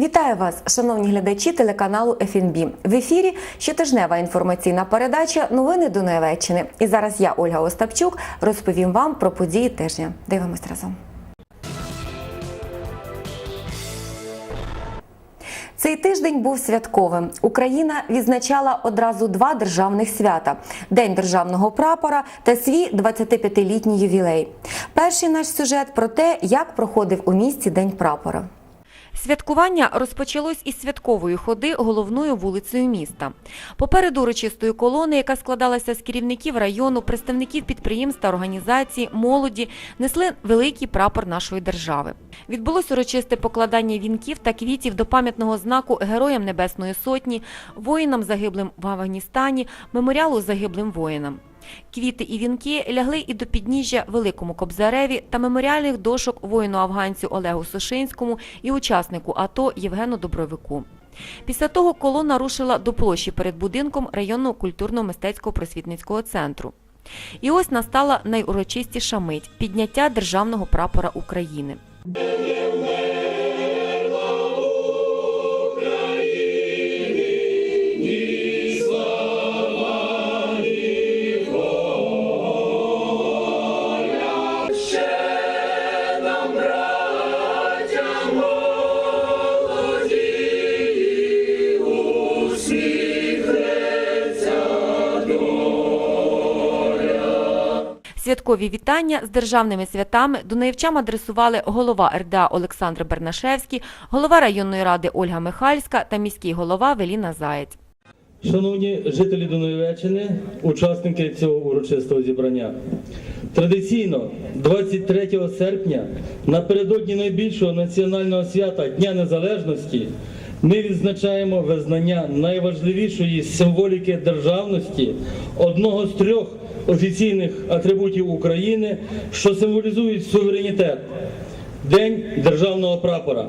Вітаю вас, шановні глядачі телеканалу ФНБ. В ефірі щотижнева інформаційна передача Новини Дунаєвеччини. І зараз я, Ольга Остапчук, розповім вам про події тижня. Дивимось разом. Цей тиждень був святковим. Україна відзначала одразу два державних свята: День державного прапора та свій 25-літній ювілей. Перший наш сюжет про те, як проходив у місті День прапора. Святкування розпочалось із святкової ходи головною вулицею міста. Попереду урочистої колони, яка складалася з керівників району, представників підприємств та організацій, молоді, несли великий прапор нашої держави. Відбулось урочисте покладання вінків та квітів до пам'ятного знаку Героям Небесної Сотні, воїнам загиблим в Афганістані, меморіалу загиблим воїнам. Квіти і вінки лягли і до підніжжя Великому Кобзареві та меморіальних дошок воїну-афганцю Олегу Сушинському і учаснику АТО Євгену Добровику. Після того колона рушила до площі перед будинком районного культурно-мистецького просвітницького центру. І ось настала найурочистіша мить підняття державного прапора України. Святкові вітання з державними святами дунаївчам адресували голова РДА Олександр Бернашевський, голова районної ради Ольга Михальська та міський голова Веліна Заєць. Шановні жителі Дунаєвеччини, учасники цього урочистого зібрання. Традиційно 23 серпня, напередодні найбільшого національного свята Дня Незалежності, ми відзначаємо визнання найважливішої символіки державності, одного з трьох офіційних атрибутів України, що символізують суверенітет День державного прапора.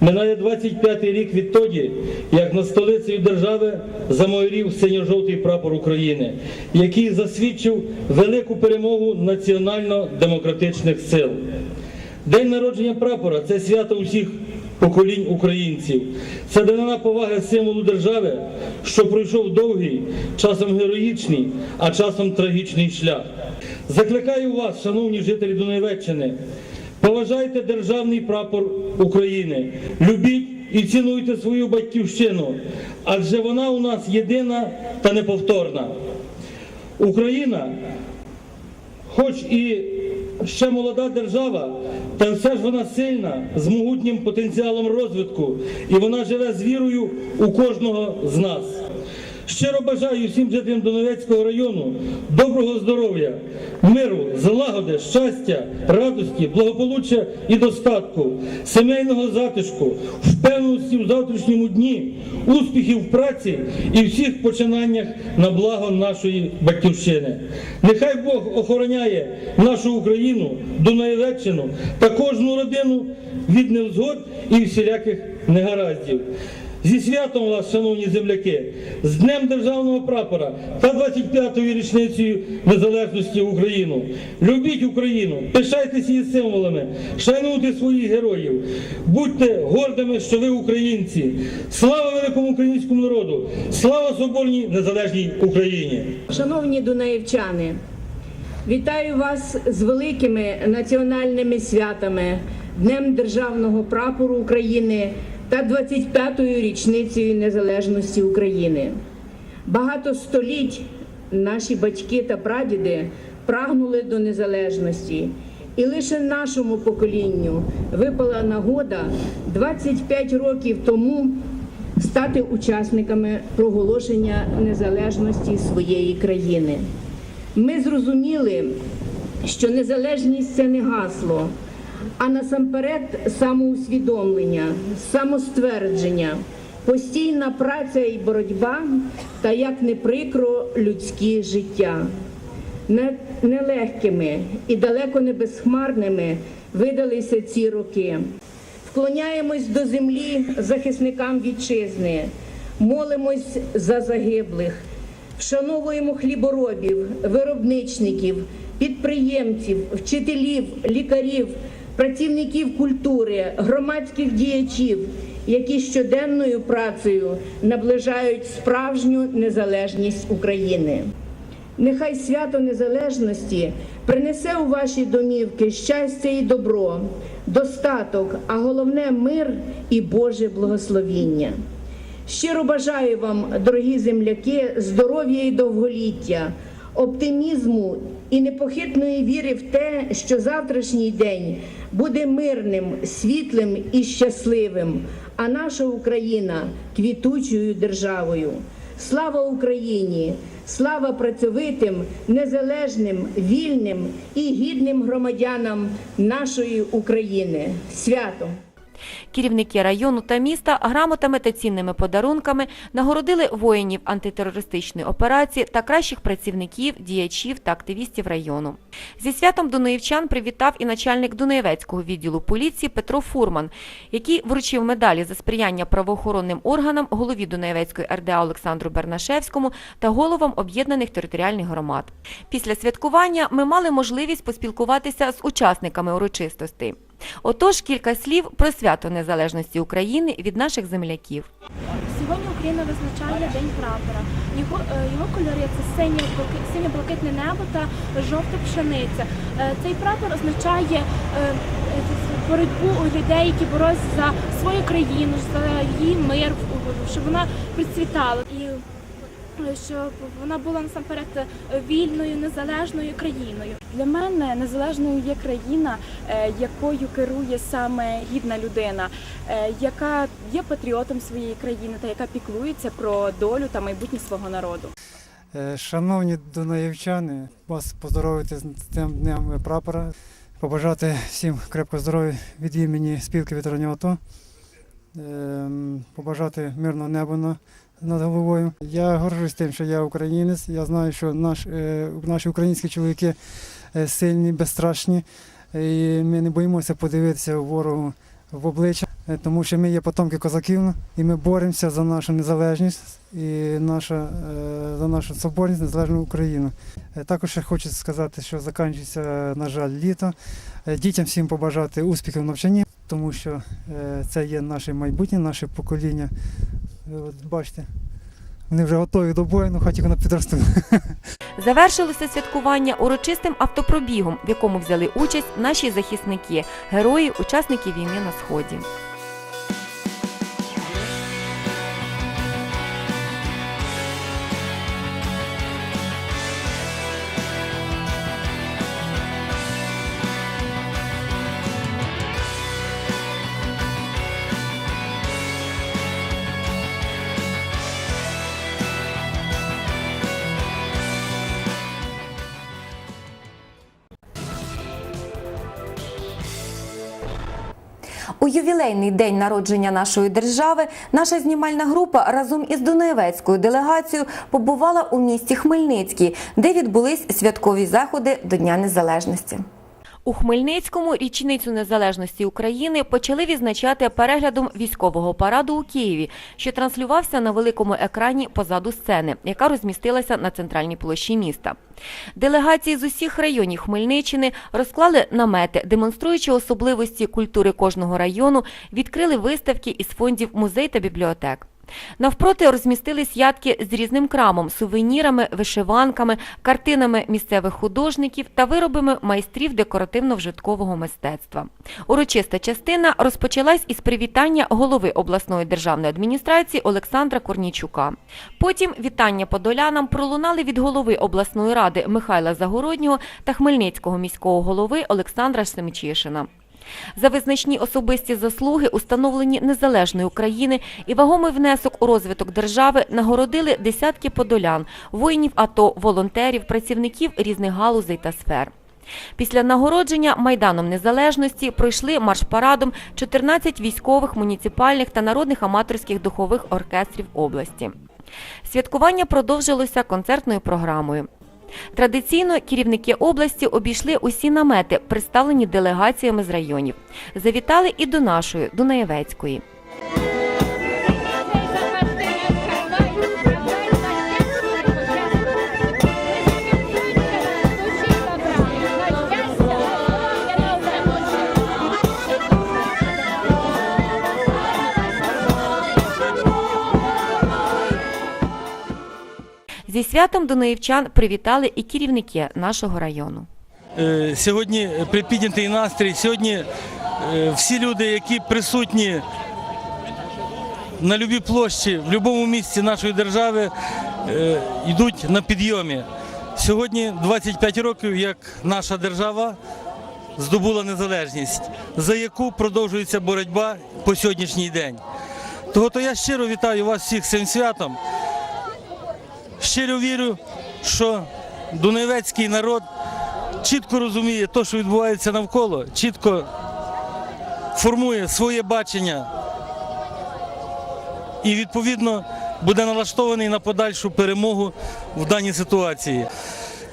Минає 25-й рік відтоді, як над столицею держави замайорів синьо-жовтий прапор України, який засвідчив велику перемогу національно-демократичних сил. День народження прапора це свято усіх поколінь українців. Це данина поваги символу держави, що пройшов довгий, часом героїчний, а часом трагічний шлях. Закликаю вас, шановні жителі Донеччини, Поважайте державний прапор України, любіть і цінуйте свою батьківщину, адже вона у нас єдина та неповторна. Україна, хоч і ще молода держава, та все ж вона сильна, з могутнім потенціалом розвитку, і вона живе з вірою у кожного з нас. Щиро бажаю всім жителям Донецького району доброго здоров'я, миру, злагоди, щастя, радості, благополуччя і достатку, сімейного затишку, впевненості в завтрашньому дні, успіхів в праці і всіх починаннях на благо нашої батьківщини. Нехай Бог охороняє нашу Україну, Дунаєвеччину та кожну родину від невзгод і всіляких негараздів. Зі святом вас, шановні земляки, з Днем Державного прапора та 25-ю річницею незалежності України. Любіть Україну, пишайтеся її символами, шануйте своїх героїв, будьте гордими, що ви українці. Слава великому українському народу! Слава соборній незалежній Україні! Шановні дунаївчани, вітаю вас з великими національними святами, Днем Державного прапору України та 25-ю річницею незалежності України. Багато століть наші батьки та прадіди прагнули до незалежності. І лише нашому поколінню випала нагода 25 років тому стати учасниками проголошення незалежності своєї країни. Ми зрозуміли, що незалежність це не гасло, а насамперед самоусвідомлення, самоствердження, постійна праця і боротьба та, як не прикро, людське життя. Нелегкими і далеко не безхмарними видалися ці роки. Вклоняємось до землі захисникам вітчизни, молимось за загиблих, вшановуємо хліборобів, виробничників, підприємців, вчителів, лікарів, працівників культури, громадських діячів які щоденною працею наближають справжню незалежність України. Нехай свято незалежності принесе у ваші домівки щастя і добро, достаток, а головне мир і Боже благословіння. Щиро бажаю вам, дорогі земляки, здоров'я і довголіття, оптимізму і непохитної віри в те, що завтрашній день буде мирним, світлим і щасливим, а наша Україна квітучою державою. Слава Україні! Слава працьовитим, незалежним, вільним і гідним громадянам нашої України. Святом! Керівники району та міста грамотами та цінними подарунками нагородили воїнів антитерористичної операції та кращих працівників, діячів та активістів району. Зі святом дунаївчан привітав і начальник Дунаєвецького відділу поліції Петро Фурман, який вручив медалі за сприяння правоохоронним органам голові Дунаєвецької РДА Олександру Бернашевському та головам об'єднаних територіальних громад. Після святкування ми мали можливість поспілкуватися з учасниками урочистостей. Отож, кілька слів про свято незалежності України від наших земляків. Сьогодні Україна визначає День прапора. Його, е, його кольори це синє блакитне небо та жовта пшениця. Е, Цей прапор означає е, боротьбу людей, які боролися за свою країну, за її мир, щоб вона процвітала. Щоб вона була насамперед вільною, незалежною країною. Для мене незалежною є країна, е, якою керує саме гідна людина, е, яка є патріотом своєї країни та яка піклується про долю та майбутнє свого народу. Е, Шановні дунаївчани, вас поздоровити з цим днем прапора, побажати всім крепкого здоров'я від імені спілки ветеранів АТО, Ем, побажати мирного неба на- над головою. Я горжусь тим, що я українець. Я знаю, що наш, е, наші українські чоловіки е, сильні, безстрашні, і ми не боїмося подивитися ворогу в обличчя, е, тому що ми є потомки козаків, і ми боремося за нашу незалежність і наша, за нашу соборність, незалежну Україну. Також хочу сказати, що закінчується, на жаль, літо. Дітям всім побажати успіхів в навчанні, тому що це є наше майбутнє, наше покоління. Е, От бачите, вони вже готові до бою, ну хоч їх на підростуть. Завершилося святкування урочистим автопробігом, в якому взяли участь наші захисники, герої, учасники війни на сході. Ювілейний день народження нашої держави наша знімальна група разом із Дунаєвецькою делегацією побувала у місті Хмельницький, де відбулись святкові заходи до Дня Незалежності. У Хмельницькому річницю незалежності України почали відзначати переглядом військового параду у Києві, що транслювався на великому екрані позаду сцени, яка розмістилася на центральній площі міста. Делегації з усіх районів Хмельниччини розклали намети, демонструючи особливості культури кожного району, відкрили виставки із фондів музей та бібліотек. Навпроти розмістились ядки з різним крамом, сувенірами, вишиванками, картинами місцевих художників та виробами майстрів декоративно-вжиткового мистецтва. Урочиста частина розпочалась із привітання голови обласної державної адміністрації Олександра Корнійчука. Потім вітання подолянам пролунали від голови обласної ради Михайла Загороднього та Хмельницького міського голови Олександра Семчишина. За визначні особисті заслуги, установлені незалежної України і вагомий внесок у розвиток держави нагородили десятки подолян, воїнів АТО, волонтерів, працівників різних галузей та сфер. Після нагородження Майданом Незалежності пройшли марш-парадом 14 військових, муніципальних та народних аматорських духових оркестрів області. Святкування продовжилося концертною програмою. Традиційно керівники області обійшли усі намети, представлені делегаціями з районів. Завітали і до нашої, Дунаєвецької. Святом дунаївчан привітали і керівники нашого району. Е, Сьогодні припіднятий настрій. Сьогодні е, всі люди, які присутні на любій площі, в будь-якому місці нашої держави, е, йдуть на підйомі. Сьогодні 25 років, як наша держава здобула незалежність, за яку продовжується боротьба по сьогоднішній день. Того то я щиро вітаю вас всіх цим святом. Щиро вірю, що Дунаєвецький народ чітко розуміє те, що відбувається навколо, чітко формує своє бачення і відповідно буде налаштований на подальшу перемогу в даній ситуації.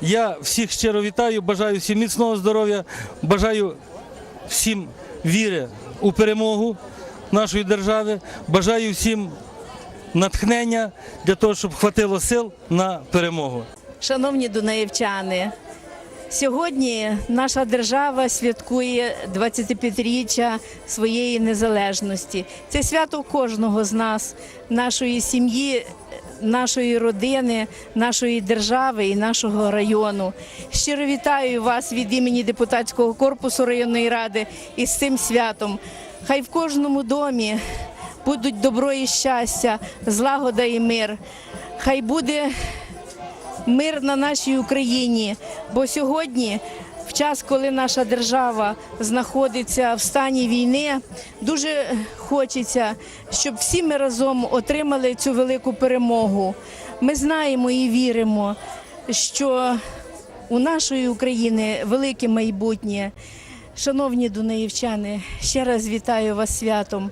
Я всіх щиро вітаю, бажаю всім міцного здоров'я, бажаю всім віри у перемогу нашої держави, бажаю всім натхнення для того, щоб хватило сил на перемогу. Шановні дунаївчани, сьогодні наша держава святкує 25-річчя своєї незалежності. Це свято кожного з нас, нашої сім'ї, нашої родини, нашої держави і нашого району. Щиро вітаю вас від імені депутатського корпусу районної ради із цим святом. Хай в кожному домі будуть добро і щастя, злагода і мир. Хай буде мир на нашій Україні. Бо сьогодні, в час, коли наша держава знаходиться в стані війни, дуже хочеться, щоб всі ми разом отримали цю велику перемогу. Ми знаємо і віримо, що у нашої України велике майбутнє. Шановні дунаївчани, ще раз вітаю вас святом.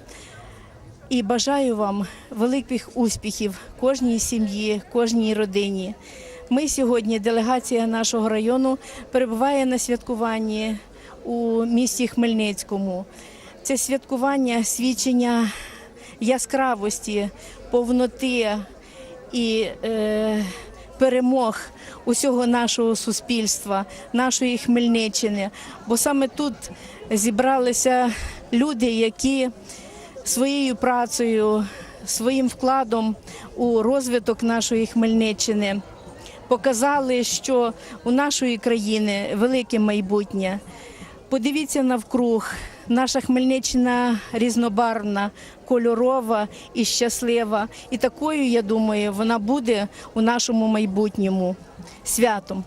І бажаю вам великих успіхів кожній сім'ї, кожній родині. Ми сьогодні, делегація нашого району, перебуває на святкуванні у місті Хмельницькому. Це святкування свідчення яскравості, повноти і е, перемог усього нашого суспільства, нашої Хмельниччини. Бо саме тут зібралися люди, які своєю працею, своїм вкладом у розвиток нашої Хмельниччини показали, що у нашої країни велике майбутнє. Подивіться навкруг. Наша Хмельниччина різнобарвна, кольорова і щаслива. І такою, я думаю, вона буде у нашому майбутньому святом.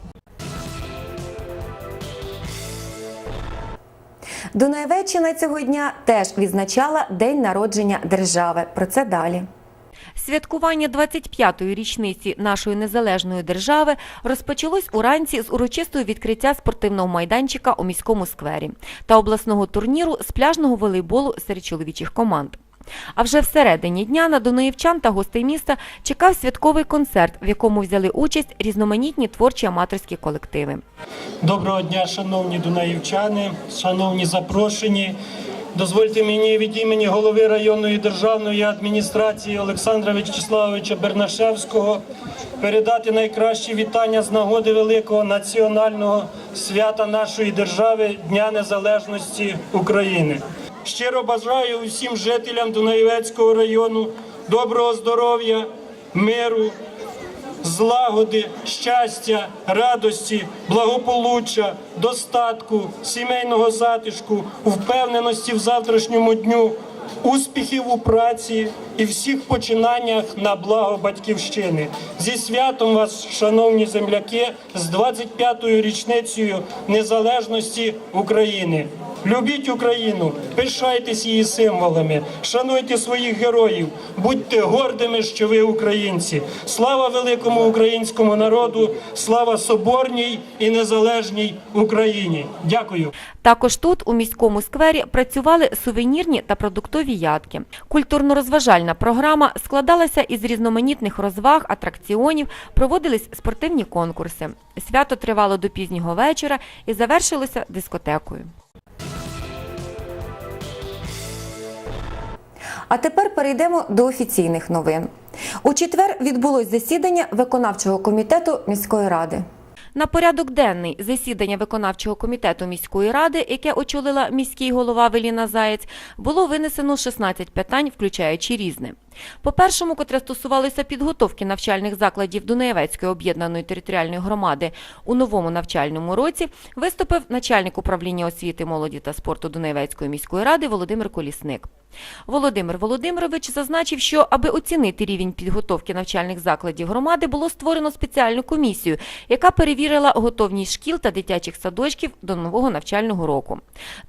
Дунаєвеччина цього дня теж відзначала День народження держави. Про це далі. Святкування 25-ї річниці нашої незалежної держави розпочалось уранці з урочистого відкриття спортивного майданчика у міському сквері та обласного турніру з пляжного волейболу серед чоловічих команд. А вже всередині дня на дунаївчан та гостей міста чекав святковий концерт, в якому взяли участь різноманітні творчі аматорські колективи. Доброго дня, шановні дунаївчани, шановні запрошені. Дозвольте мені від імені голови районної державної адміністрації Олександра Вячеславовича Бернашевського передати найкращі вітання з нагоди великого національного свята нашої держави Дня Незалежності України. Щиро бажаю усім жителям Дунаєвецького району доброго здоров'я, миру, злагоди, щастя, радості, благополуччя, достатку, сімейного затишку, впевненості в завтрашньому дню, успіхів у праці і всіх починаннях на благо батьківщини. Зі святом вас, шановні земляки, з 25-ю річницею незалежності України. Любіть Україну, пишайтесь її символами, шануйте своїх героїв, будьте гордими, що ви українці. Слава великому українському народу, слава соборній і незалежній Україні. Дякую. Також тут, у міському сквері, працювали сувенірні та продуктові ядки. Культурно-розважальна програма складалася із різноманітних розваг, атракціонів, проводились спортивні конкурси. Свято тривало до пізнього вечора і завершилося дискотекою. А тепер перейдемо до офіційних новин. У четвер відбулось засідання виконавчого комітету міської ради. На порядок денний засідання виконавчого комітету міської ради, яке очолила міський голова Веліна Заєць, було винесено 16 питань, включаючи різне. По першому, котре стосувалося підготовки навчальних закладів Дунаєвецької об'єднаної територіальної громади у новому навчальному році, виступив начальник управління освіти, молоді та спорту Дунаєвецької міської ради Володимир Колісник. Володимир Володимирович зазначив, що аби оцінити рівень підготовки навчальних закладів громади, було створено спеціальну комісію, яка перевірила готовність шкіл та дитячих садочків до нового навчального року.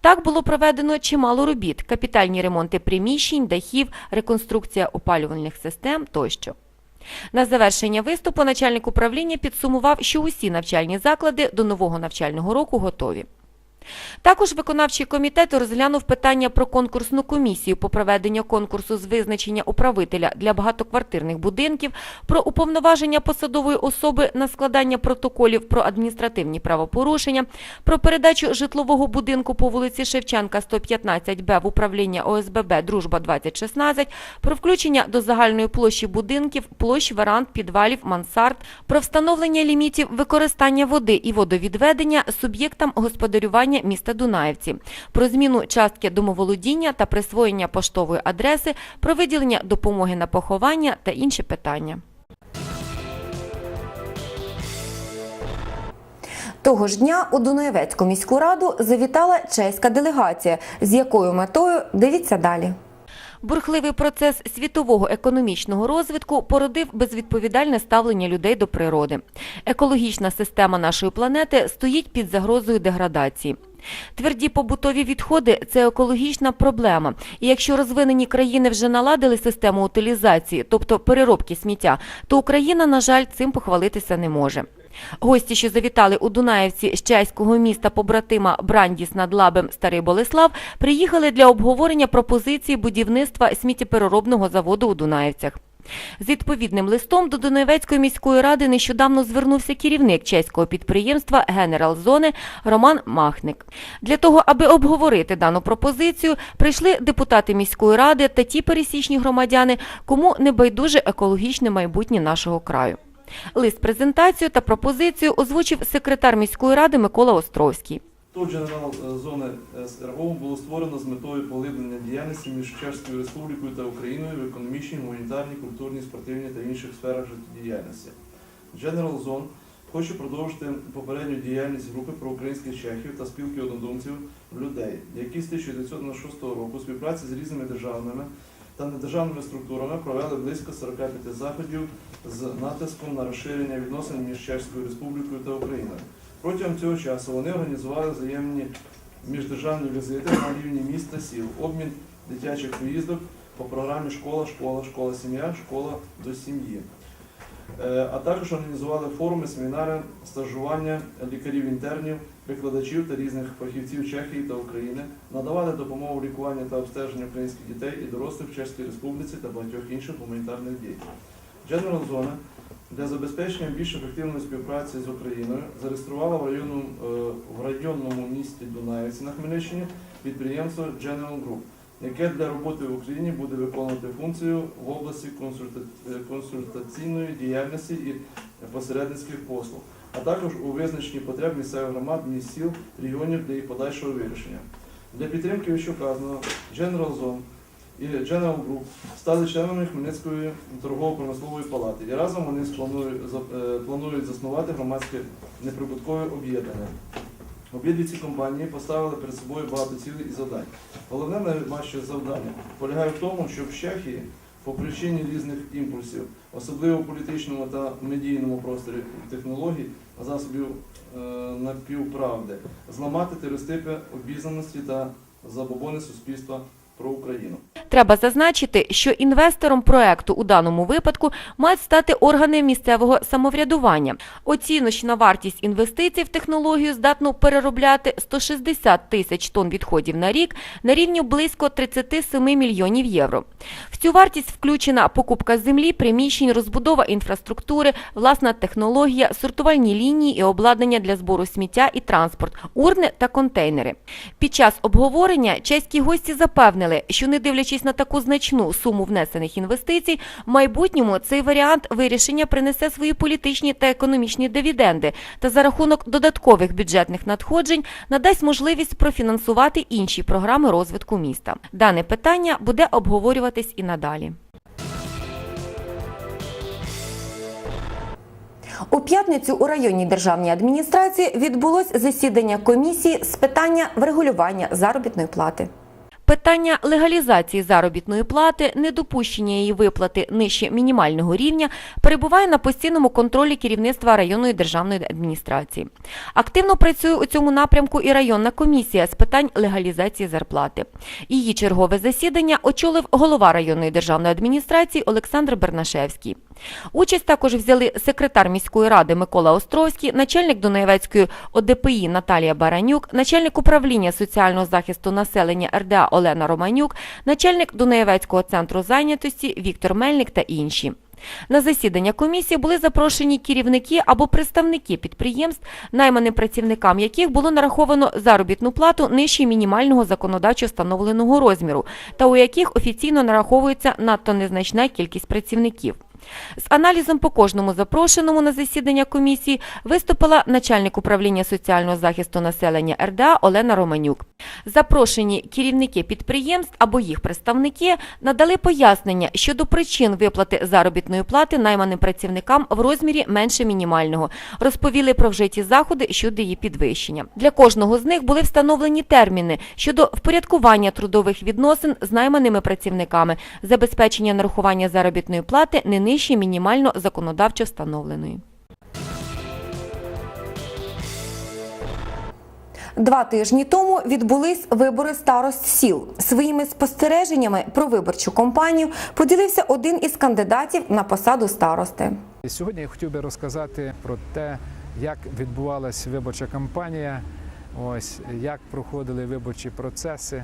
Так було проведено чимало робіт: капітальні ремонти приміщень, дахів, реконструкція опалювальних систем тощо. На завершення виступу начальник управління підсумував, що усі навчальні заклади до нового навчального року готові. Також виконавчий комітет розглянув питання про конкурсну комісію по проведенню конкурсу з визначення управителя для багатоквартирних будинків, про уповноваження посадової особи на складання протоколів про адміністративні правопорушення, про передачу житлового будинку по вулиці Шевченка 115Б в управління ОСББ Дружба 2016, про включення до загальної площі будинків, площ веранд, підвалів, мансард, про встановлення лімітів використання води і водовідведення суб'єктам господарювання міста Дунаївці, про зміну частки домоволодіння та присвоєння поштової адреси, про виділення допомоги на поховання та інші питання. Того ж дня у Дунаєвецьку міську раду завітала чеська делегація, з якою метою дивіться далі. Бурхливий процес світового економічного розвитку породив безвідповідальне ставлення людей до природи. Екологічна система нашої планети стоїть під загрозою деградації. Тверді побутові відходи це екологічна проблема. І якщо розвинені країни вже наладили систему утилізації, тобто переробки сміття, то Україна, на жаль, цим похвалитися не може. Гості, що завітали у Дунаївці з чеського міста побратима Брандіс над Лабем Старий Болеслав, приїхали для обговорення пропозиції будівництва сміттєпереробного заводу у Дунаївцях. З відповідним листом до Донецької міської ради нещодавно звернувся керівник чеського підприємства Генерал Зони Роман Махник. Для того, аби обговорити дану пропозицію, прийшли депутати міської ради та ті пересічні громадяни, кому не байдуже екологічне майбутнє нашого краю. Лист презентацію та пропозицію озвучив секретар міської ради Микола Островський. Тут джерел е, зони СРО було створено з метою поглиблення діяльності між Чеською Республікою та Україною в економічній, гуманітарній, культурній, спортивній та інших сферах життєдіяльності. General Zone хоче продовжити попередню діяльність групи проукраїнських чехів та спілки однодумців людей, які з 1996 року співпраці з різними державними та недержавними структурами провели близько 45 заходів з натиском на розширення відносин між Чеською Республікою та Україною. Протягом цього часу вони організували взаємні міждержавні візити на рівні міст та сіл, обмін дитячих поїздок по програмі школа, школа, школа, сім'я, школа до сім'ї. Е, А також організували форуми, семінари, стажування лікарів-інтернів, викладачів та різних фахівців Чехії та України, надавали допомогу в лікуванні та обстеженню українських дітей і дорослих в Чеській Республіці та багатьох інших гуманітарних дій. General Zone для забезпечення більш ефективної співпраці з Україною зареєструвала в районному, е, в районному місті Дунаївці на Хмельниччині підприємство General Group, яке для роботи в Україні буде виконувати функцію в області е, консультаційної діяльності і посередницьких послуг, а також у визначенні потреб місцевих громад, міст сіл, регіонів для їх подальшого вирішення. Для підтримки вищевказаного General Zone і General Group стали членами Хмельницької торгово-промислової палати. І разом вони е, планують заснувати громадське неприбуткове об'єднання. Обидві ці компанії поставили перед собою багато цілей і завдань. Головне найважче завдання полягає в тому, щоб в по причині різних імпульсів, особливо в політичному та медійному просторі технологій, засобів е, напівправди, зламати стереотипи обізнаності та забобони суспільства про Україну. Треба зазначити, що інвестором проекту у даному випадку мають стати органи місцевого самоврядування. Оціночна вартість інвестицій в технологію здатну переробляти 160 тисяч тонн відходів на рік на рівні близько 37 мільйонів євро. В цю вартість включена покупка землі, приміщень, розбудова інфраструктури, власна технологія, сортувальні лінії і обладнання для збору сміття і транспорт, урни та контейнери. Під час обговорення чеські гості запевнили, запевнили, що не дивлячись на таку значну суму внесених інвестицій, в майбутньому цей варіант вирішення принесе свої політичні та економічні дивіденди та за рахунок додаткових бюджетних надходжень надасть можливість профінансувати інші програми розвитку міста. Дане питання буде обговорюватись і надалі. У п'ятницю у районній державній адміністрації відбулось засідання комісії з питання врегулювання заробітної плати. Питання легалізації заробітної плати, недопущення її виплати нижче мінімального рівня перебуває на постійному контролі керівництва районної державної адміністрації. Активно працює у цьому напрямку і районна комісія з питань легалізації зарплати. Її чергове засідання очолив голова районної державної адміністрації Олександр Бернашевський. Участь також взяли секретар міської ради Микола Островський, начальник Дунаєвецької ОДПІ Наталія Баранюк, начальник управління соціального захисту населення РДА Олена Романюк, начальник Дунаєвецького центру зайнятості Віктор Мельник та інші. На засідання комісії були запрошені керівники або представники підприємств, найманим працівникам яких було нараховано заробітну плату нижче мінімального законодавчо встановленого розміру, та у яких офіційно нараховується надто незначна кількість працівників. З аналізом по кожному запрошеному на засідання комісії виступила начальник управління соціального захисту населення РДА Олена Романюк. Запрошені керівники підприємств або їх представники надали пояснення щодо причин виплати заробітної плати найманим працівникам в розмірі менше мінімального, розповіли про вжиті заходи щодо її підвищення. Для кожного з них були встановлені терміни щодо впорядкування трудових відносин з найманими працівниками, забезпечення нарахування заробітної плати не нижче мінімально законодавчо встановленої. Два тижні тому відбулись вибори старост сіл. Своїми спостереженнями про виборчу кампанію поділився один із кандидатів на посаду старости. Сьогодні я хотів би розказати про те, як відбувалася виборча кампанія, ось як проходили виборчі процеси.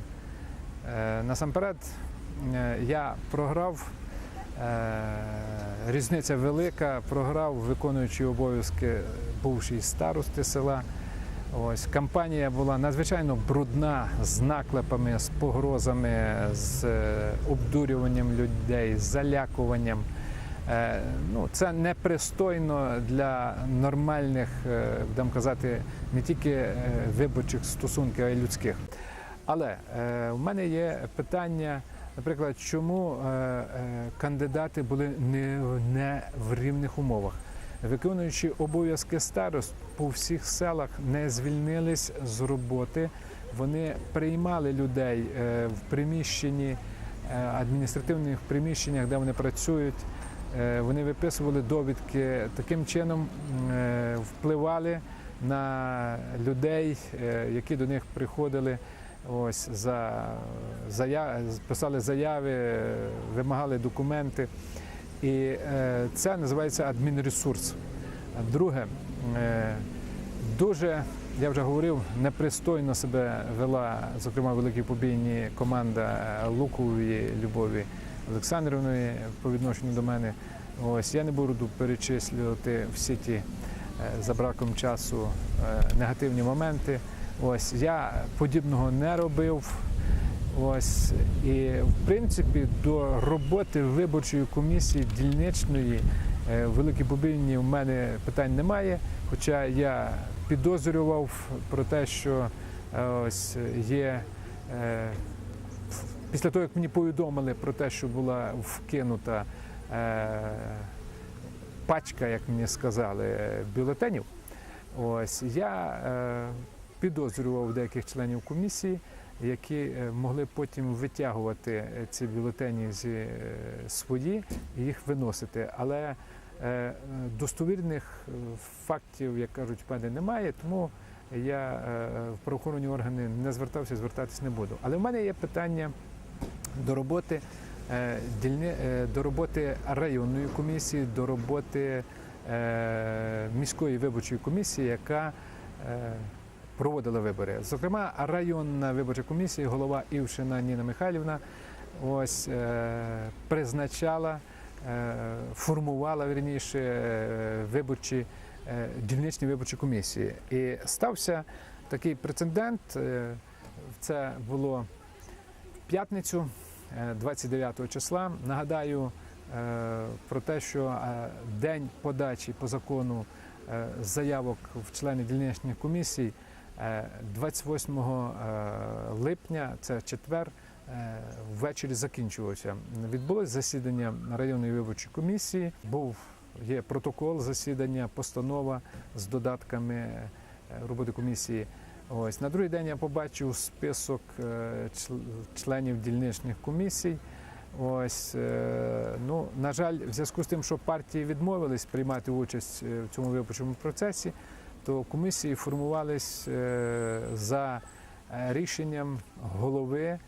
Е, Насамперед, е, я програв. Е, Різниця велика, програв виконуючи обов'язки бувший старости села. Ось кампанія була надзвичайно брудна з наклепами, з погрозами, з е, обдурюванням людей, з залякуванням. Е, Ну, це непристойно для нормальних, будемо казати, не тільки виборчих стосунків, а й людських. Але в мене є питання, наприклад, чому е, е, кандидати були не, в рівних умовах? Виконуючи обов'язки старост по всіх селах не звільнились з роботи. Вони приймали людей е, в приміщенні, адміністративних приміщеннях, де вони працюють. Вони виписували довідки, таким чином впливали на людей, які до них приходили. Ось за зая... писали заяви, вимагали документи. І е, це називається адмінресурс. Друге, е, дуже, я вже говорив, непристойно себе вела, зокрема, в Великій Побійні команда е, Лукової Любові Олександрівної по відношенню до мене. Ось я не буду перечислювати всі ті е, за браком часу е, негативні моменти. Ось я подібного не робив. Ось і в принципі до роботи виборчої комісії дільничної е, Великій Бубині в мене питань немає. Хоча я підозрював про те, що е, ось є е, після того, як мені повідомили про те, що була вкинута пачка, як мені сказали, бюлетенів. Ось я підозрював деяких членів комісії, які е, могли потім витягувати е, ці бюлетені зі е, свої і їх виносити. Але достовірних фактів, як кажуть, в мене немає, тому я в правоохоронні органи не звертався, звертатись не буду. Але в мене є питання до роботи до роботи районної комісії, до роботи міської виборчої комісії, яка проводила вибори. Зокрема, районна виборча комісія, голова Івшина Ніна Михайлівна, ось е, призначала, е, формувала вірніше е, виборчі е, дільничні виборчі комісії. І стався такий прецедент. е, Це було в п'ятницю, е, 29 числа. Нагадаю е, про те, що е, день подачі по закону е, заявок в члени дільничних комісій е, 28 е, липня, це четвер, е, ввечері закінчувався. Відбулось засідання районної виборчої комісії. Був є протокол засідання, постанова з додатками е, роботи комісії. Ось на другий день я побачив список е, членів дільничних комісій. Ось е, ну на жаль, в зв'язку з тим, що партії відмовились приймати участь е, в цьому виборчому процесі, то комісії формувались е, за е, рішенням голови е,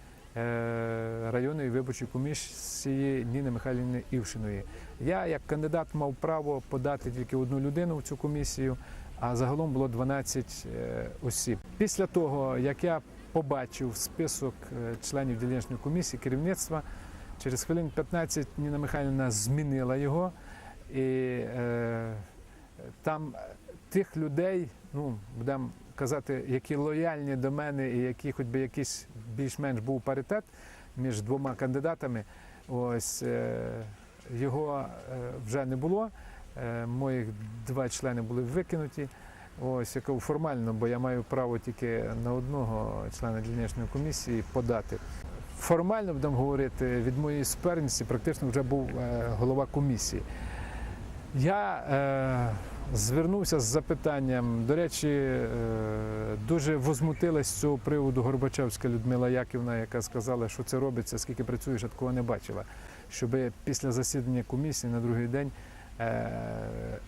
районної виборчої комісії Ніни Михайлівни Івшиної. Я як кандидат мав право подати тільки одну людину в цю комісію, а загалом було 12 е, осіб. Після того, як я побачив список членів дільничної комісії керівництва, через хвилин 15 Ніна Михайлівна змінила його. І е, там тих людей, ну будемо казати, які лояльні до мене і які хоч би якийсь більш-менш був паритет між двома кандидатами, ось е, його е, вже не було. Е, Моїх два члени були викинуті. Ось яке формально, бо я маю право тільки на одного члена дільничної комісії подати. Формально будемо говорити, від моєї суперниці практично вже був голова комісії. Я е, звернувся з запитанням. До речі, е, дуже возмутилась з цього приводу Горбачевська Людмила Яківна, яка сказала, що це робиться, скільки працюєш, а такого не бачила. Щоб після засідання комісії на другий день е,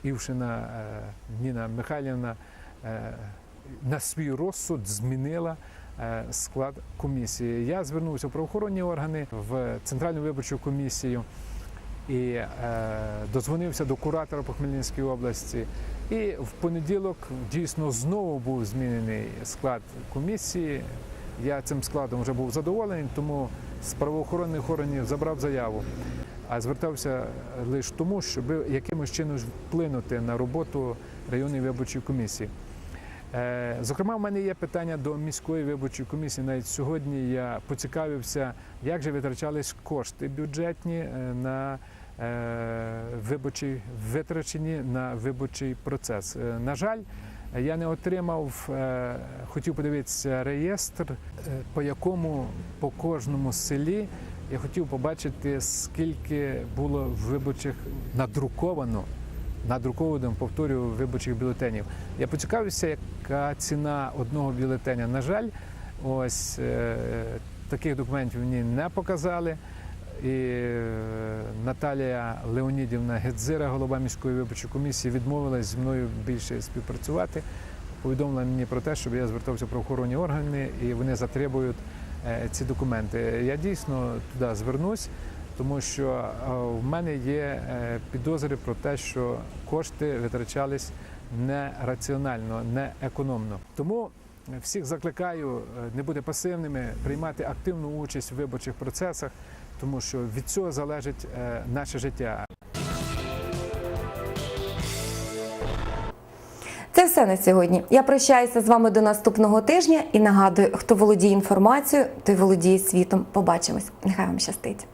Івшина е, Ніна Михайлівна на свій розсуд змінила склад комісії. Я звернувся в правоохоронні органи в Центральну виборчу комісію і е, дозвонився до куратора по Хмельницькій області. І в понеділок дійсно знову був змінений склад комісії. Я цим складом вже був задоволений, тому з правоохоронних органів забрав заяву. А звертався лише тому, щоб якимось чином вплинути на роботу районної виборчої комісії. Е, Зокрема, в мене є питання до міської виборчої комісії. Навіть сьогодні я поцікавився, як же витрачались кошти бюджетні е, на е, витрачені на виборчий процес. Е, На жаль, я не отримав, е, хотів подивитися реєстр, по якому по кожному селі я хотів побачити, скільки було виборчих надруковано надруковано, повторюю, виборчих бюлетенів. Я поцікавився, яка ціна одного бюлетеня. На жаль, ось е, таких документів мені не показали. І е, Наталія Леонідівна Гедзира, голова міської виборчої комісії, відмовилась зі мною більше співпрацювати. Повідомила мені про те, щоб я звертався в правоохоронні органи і вони затребують е, ці документи. Я дійсно туди звернусь тому що е, в мене є підозри про те, що кошти витрачались нераціонально, не економно. Тому всіх закликаю не бути пасивними, приймати активну участь в виборчих процесах, тому що від цього залежить е, наше життя. Це все на сьогодні. Я прощаюся з вами до наступного тижня і нагадую, хто володіє інформацією, той володіє світом. Побачимось. Нехай вам щастить.